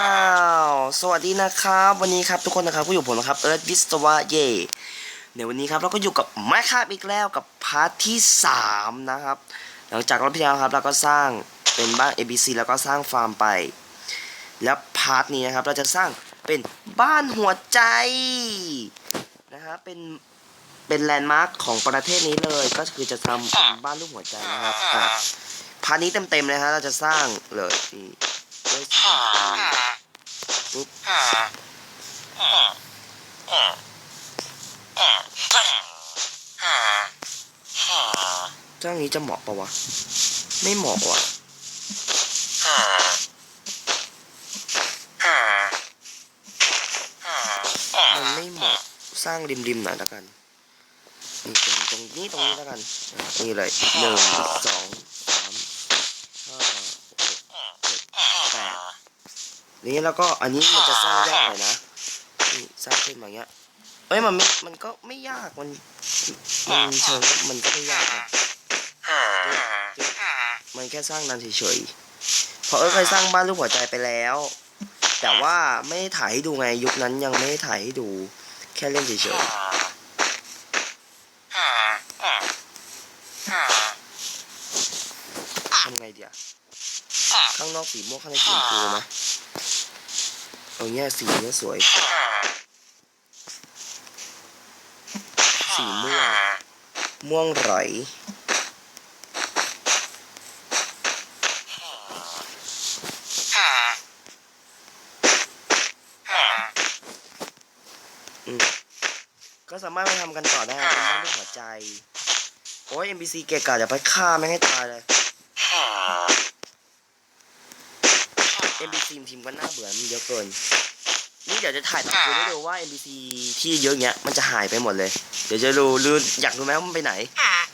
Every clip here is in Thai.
อ้าวสวัสดีนะครับ วันนี้ครับทุกคนนะครับก็อยู่ผมนะครับเอิร์ธวิศวะเย่ในวันนี้ครับเราก็อยู่กับไมค์ครับอีกแล้วกับพาร์ทที่ 3 นะครับ หลังจากรอบที่แล้วครับเราก็สร้างเป็นบ้าน ABC แล้วก็สร้างฟาร์มไป แล้วพาร์ทนี้นะครับเราจะสร้างเป็นบ้านหัวใจนะครับเป็นเป็นแลนด์มาร์คของประเทศนี้เลยก็คือจะทำเป็นบ้านรูปหัวใจนะครับอะพาร์ทนี้เต็มๆเลยฮะเราจะสร้างเลยนี่ ด้วยสีชมพูปุ๊บเจ้านี้จะเหมาะปะวะ ไม่เหมาะว่ะมันไม่เหมาะสร้างริมๆหน่อยแล้วกันนี่ตรงตรงนี้ตรงนี้แล้วกันอะนี่เลยหนึ่งสองสามห้าหกเจ็ดแปด นี่แล้วก็อันนี้มันจะสร้างยากหน่อยนะนี่สร้างขึ้นมาอย่างเงี้ยเอ้ยมันไม่มันก็ไม่ยากมันมันเชิงมันก็ไม่ยากนะมันแค่สร้างนันเฉยๆพราะเออเคยสร้างบ้านรูปหัวใจไปแล้ว แต่ว่าไม่ได้ถ่ายให้ดูไงยุคนั้นยังไม่ได้ถ่ายให้ดู แค่เล่นเฉยๆทำไงเดียวข้างนอกสีม่วงข้างในสีชมพูไหม เอาเนี้ยสีเนี้ยสวย สีม่วง ม่วงไหลอืมก็สามารถไปทำกันต่อได้เป็นบ้านรูปหัวใจ โอ้ย NPC เกะกะจะไปฆ่าแม่ให้ตายเลย NPC ทีมก็น่าเบื่อมันเยอะเกิน นี่เดี๋ยวจะถ่ายตอนคืนให้ดูว่า NPC ที่เยอะเงี้ยมันจะหายไปหมดเลย เดี๋ยวจะรู้รู้อยากรู้ไหมว่ามันไปไหน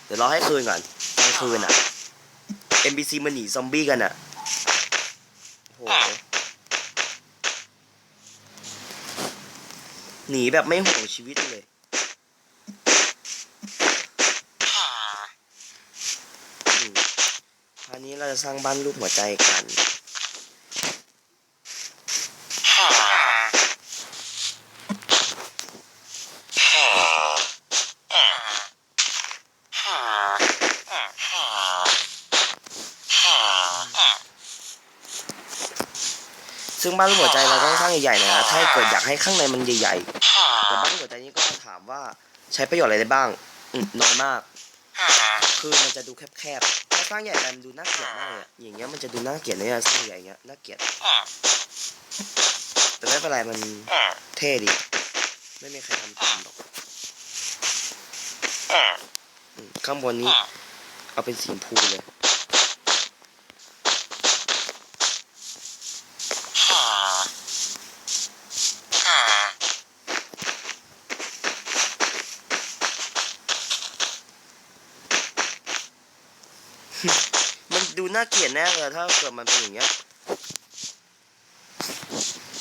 เดี๋ยวรอให้คืนก่อนกลางคืนอะ NPC มันหนีซอมบี้กันอะโหหนีแบบไม่ห่วงชีวิตเลยอืมคราวนี้เราจะสร้างบ้านรูปหัวใจกัน ซึ่งบ้านรูปหัวใจเราต้องสร้างใหญ่ๆหนะถ้าเกิดอยากให้ข้างในมันใหญ่ๆแต่บ้านรูปหัวใจนี้ก็ถามว่าใช้ประโยชน์อะไรได้บ้างอืมน้อยมาก คือมันจะดูแคบๆถ้าสร้างใหญ่ไปมันดูน่าเกลียดมากเลยอะอย่างเงี้ยมันจะดูน่าเกลียดเลยอะสร้างใหญ่อย่างเงี้ยน่าเกลียด แต่ไม่เป็นไรมันเท่ดีไม่มีใครทำตามหรอกอืมข้างบนนี้ เอาเป็นสีชมพูเลย มั น่าเกลียดแน่เลยถ้าเกิดมันเป็นอย่างเงี้ย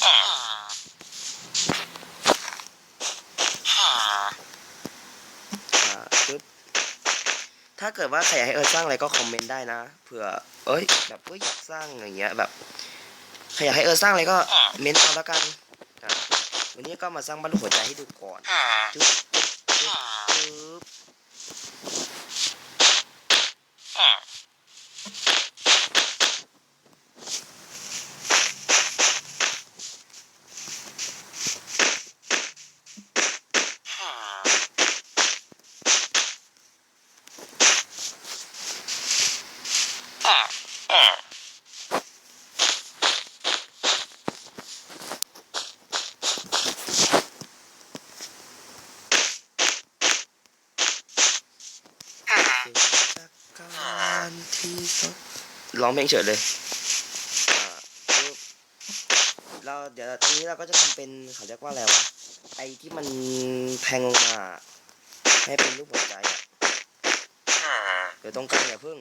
อ่าปึ๊บถ้าเกิดว่าใครอยากให้เออสร้างอะไรก็คอมเมนต์ได้นะเผื่อเอ้ยแบบเอ้ยอยากสร้างอย่างเงี้ยแบบใครอยากให้เออสร้างอะไรก็เม้นต์เอาแล้วกันวันนี้ก็มาสร้างบ้านรูปหัวใจให้ดูก่อนจุ๊บจุ๊บจุ๊บจุ๊บจา กการที่สดร้องเพลงเฉยเลยอ่าปึ๊บเราเดี๋ยวตรงนี้เราก็จะทำเป็นเขาเรียกว่าอะไรวะ ไอ้ที่มันแทงลงมา ให้เป็นรูปหัวใจอะ เดี๋ยวตรงกลางอย่าพึ่ง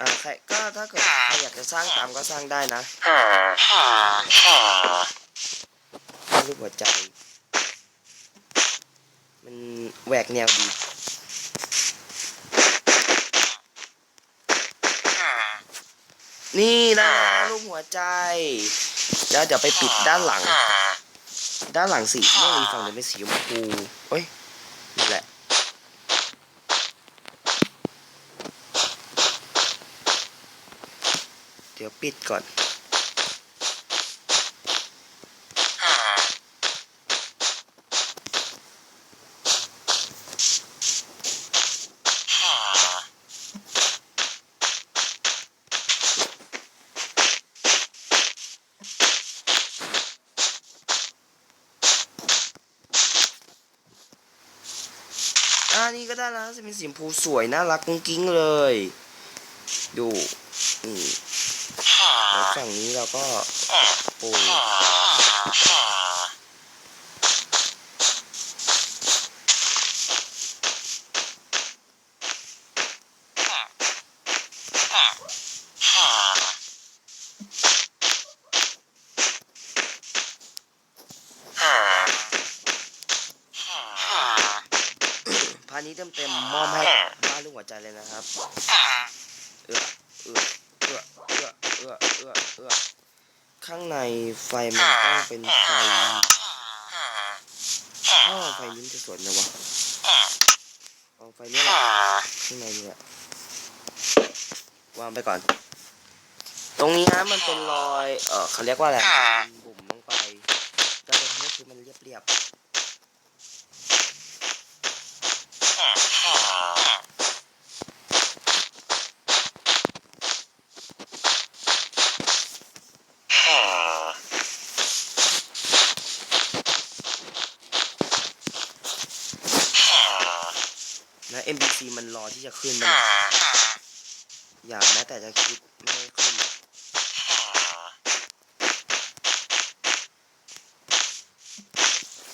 อ่าใครก็ถ้าเกิดใครอยากจะสร้างตามก็สร้างได้นะรูปหัวใจ มันแหวกแนวดีนี่นะรูปหัวใจ แล้วเดี๋ยวไปปิดด้านหลัง ด้านหลังสีม่วงอีกฝั่งหนึงเป็นสีชมพูเอ้ยนี่แหละ เดี๋ยวปิดก่อน อ่านี่ก็ได้แล้วจะเป็นสีชมพูสวยน่ารักกุ้งกิ้งเลย ดูนี่แล้วฝั่งนี้เราก็ปูพา นี้เต็มเต็มมอบให้บ้านลูกหัวใจเลยนะครับ เอื้อเอื้อเอื้อเอื้อเอื้อเอื้อเอื้อข้างในไฟมันต้องเป็นไฟถ้าไฟนี้มันจะสวยไหมวะเอาไฟนี้แหละข้างในนี่แหละวางไปก่อน ตรงนี้นะมันเป็นรอย เออเขาเรียกว่าอะไรมันบุ๋มลงไปแต่ตรงนี้คือมันเรียบๆ นะ MBC มันรอที่จะขึ้นมันอย่าแม้แต่จะคิดไม่ให้ขึ้น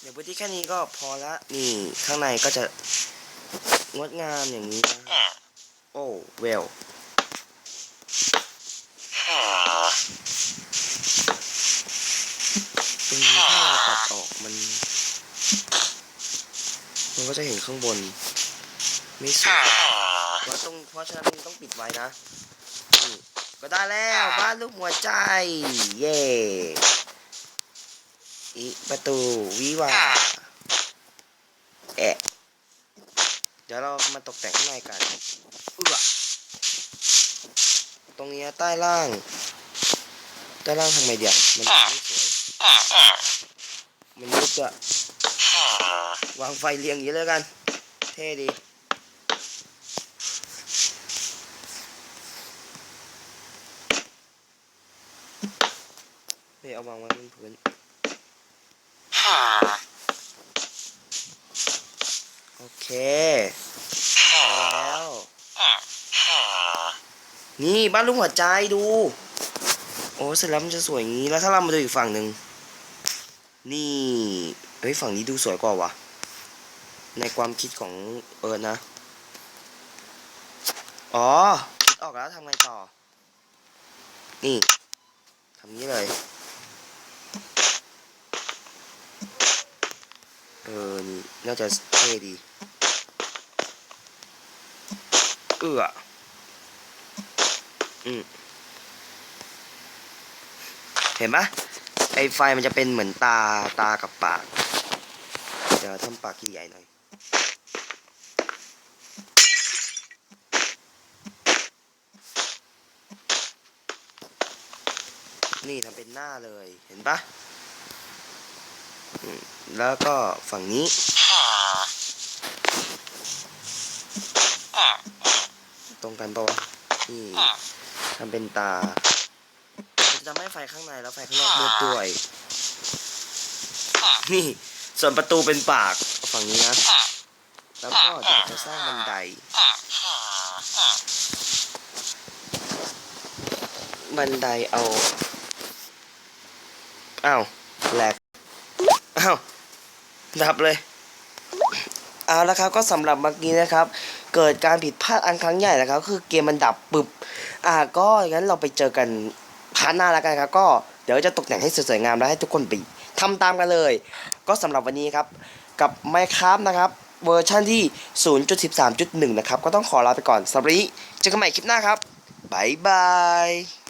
เดี๋ยวพื้นที่แค่นี้ก็พอละนี่ข้างในก็จะงดงามอย่างนี้นะโอ้เวลตรงนี้ถ้าเราตัดออกมัน มันก็จะเห็นข้างบน ไม่สวยเพราะตรงเพราะฉะนั้นมันต้องปิดไว้นะนี่ก็ได้แล้วบ้านลูกหัวใจ เย่อีประตูวิวาแอะเดี๋ยวเรามาตกแต่งข้างในกันเอื้อตรงนี้ใต้ล่างใต้ล่างทำไมเดียวมันไม่สวยมันยุบอะวางไฟเรียงอย่างนี้เลยกัน เท่ดี เอาวางไว้บนพื้นโอเคเอาแล้วนี่บ้านลูกหัวใจดู โอ้เสร็จแล้วมันจะสวยอย่างนี้แล้วถ้าเรามาดูอีกฝั่งหนึ่งนี่เฮ้ยฝั่งนี้ดูสวยกว่าวะในความคิดของเอิร์นนะอ๋อคิดออกแล้วทำไงต่อ นี่ทำนี้เลย เออ นี่น่าจะเท่ดี เอื้ออืมเห็นปะไอไฟมันจะเป็นเหมือนตาตากับปาก เดี๋ยวทำปากใหญ่หน่อย นี่ทำเป็นหน้าเลย เห็นปะ แล้วก็ฝั่งนี้ ตรงกันปะวะนี่ทำเป็นตาจะทำให้ไฟข้างในแล้วไฟข้างนอกมืดด้วยนี่ส่วนประตูเป็นปากฝั่งนี้นะแล้วก็จะสร้างบันได บันไดเอาอ้าวแหลก อ้าวดับเลยเอาละครับก็สำหรับเมื่อกี้นะครับ เกิดการผิดพลาดอันครั้งใหญ่นะครับ คือเกมมันดับปึบอ่าก็งั้นเราไปเจอกันพาร์ทหน้าแล้วกันครับ ก็เดี๋ยวจะตกแต่งให้สวยๆงามแล้วให้ทุกคนไปทำตามกันเลย ก็สำหรับวันนี้ครับกับ Minecraft นะครับเวอร์ชันที่ 0.13.1 นะครับ ก็ต้องขอลาไปก่อนสวันนี้เจอกันใหม่คลิปหน้าครับ บ๊ายบาย